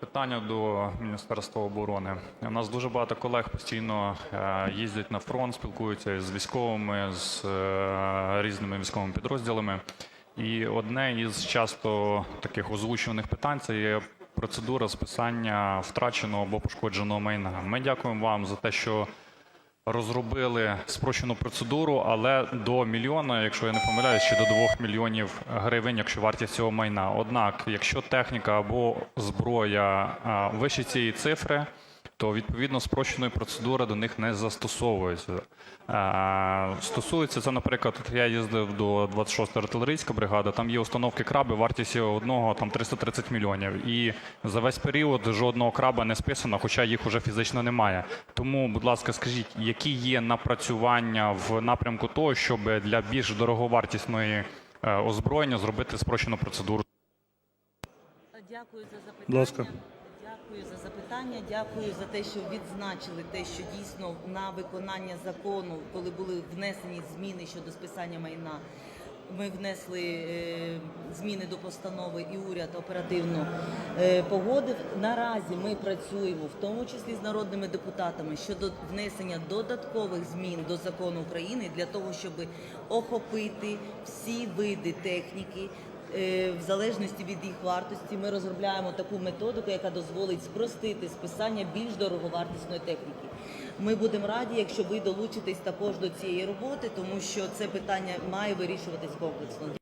Питання до Міністерства оборони. У нас дуже багато колег постійно е, їздять на фронт, спілкуються з військовими, з е, різними військовими підрозділами. І одне із часто таких озвучуваних питань це є процедура списання втраченого або пошкодженого майна. Ми дякуємо вам за те, що розробили спрощену процедуру, але до мільйона, якщо я не помиляюсь, чи до двох мільйонів гривень, якщо вартість цього майна. Однак, якщо техніка або зброя вище цієї цифри, то відповідно спрощеної процедури до них не застосовується. Стосується це, наприклад, я їздив до 26-ї артилерійської бригади, там є установки краби, вартість одного там 330 мільйонів. І за весь період жодного краба не списано, хоча їх уже фізично немає. Тому, будь ласка, скажіть, які є напрацювання в напрямку того, щоб для більш дороговартісної е, озброєння зробити спрощену процедуру? Дякую за запитання. Дякую за запитання. Дякую за те, що відзначили те, що дійсно на виконання закону, коли були внесені зміни щодо списання майна. Ми внесли е, зміни до постанови, і уряд оперативно е, погодив. Наразі ми працюємо, в тому числі з народними депутатами, щодо внесення додаткових змін до закону України для того, щоб охопити всі види техніки, в залежності від їх вартості ми розробляємо таку методику, яка дозволить спростити списання більш дороговартісної техніки. Ми будемо раді, якщо ви долучитесь також до цієї роботи, тому що це питання має вирішуватись комплексно.